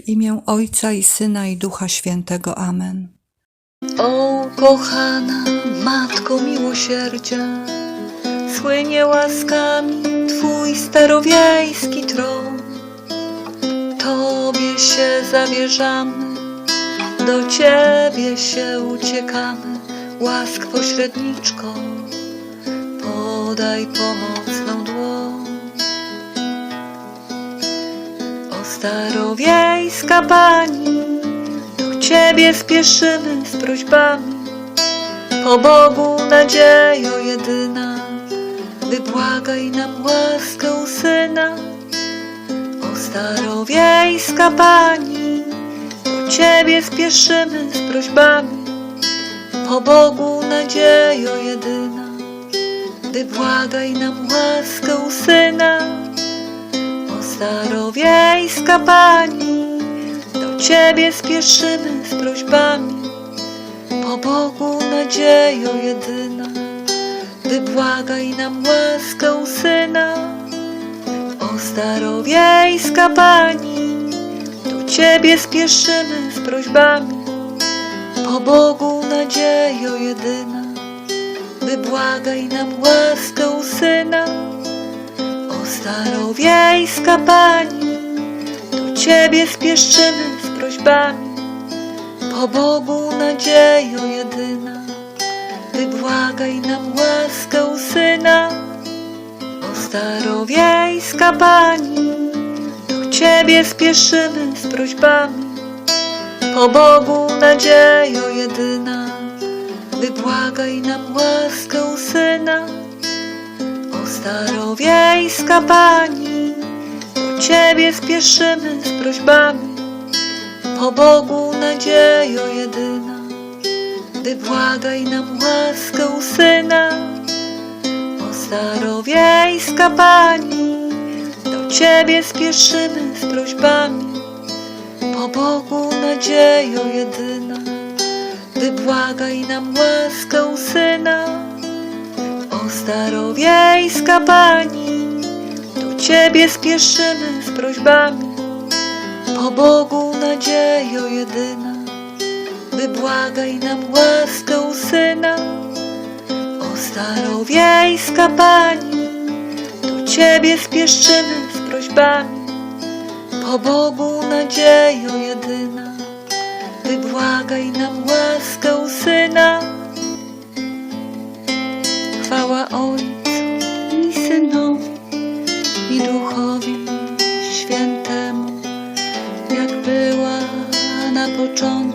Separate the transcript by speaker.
Speaker 1: W imię Ojca i Syna i Ducha Świętego. Amen.
Speaker 2: O kochana Matko Miłosierdzia, słynie łaskami Twój starowiejski tron. Tobie się zawierzamy, do Ciebie się uciekamy, łask pośredniczko, podaj pomocną starowiejska Pani, do Ciebie spieszymy z prośbami. O Bogu nadziejo jedyna, wybłagaj nam łaskę u Syna. O starowiejska Pani, do Ciebie spieszymy z prośbami. O Bogu nadziejo jedyna, wybłagaj nam łaskę u Syna. Starowiejska Pani, do Ciebie spieszymy z prośbami. Po Bogu nadziejo jedyna, wybłagaj nam łaskę Syna. O starowiejska Pani, do Ciebie spieszymy z prośbami. Po Bogu nadziejo jedyna, wybłagaj nam łaskę Syna. Starowiejska Pani, do Ciebie spieszymy z prośbami. Po Bogu nadziejo jedyna, wybłagaj nam łaskę u Syna. O starowiejska Pani, do Ciebie spieszymy z prośbami. Po Bogu nadziejo jedyna, wybłagaj nam łaskę u Syna. Starowiejska Pani, do Ciebie spieszymy z prośbami. Po Bogu nadziejo jedyna, wybłagaj nam łaskę Syna. O starowiejska Pani, do Ciebie spieszymy z prośbami. Po Bogu nadziejo jedyna, wybłagaj nam łaskę Syna. Starowiejska Pani, do Ciebie spieszymy z prośbami. Po Bogu nadziejo jedyna, wybłagaj nam łaskę u Syna. O starowiejska Pani, do Ciebie spieszymy z prośbami. Po Bogu nadziejo jedyna, wybłagaj nam łaskę u Syna. Chwała Ojcu i Synowi i Duchowi Świętemu, jak była na początku,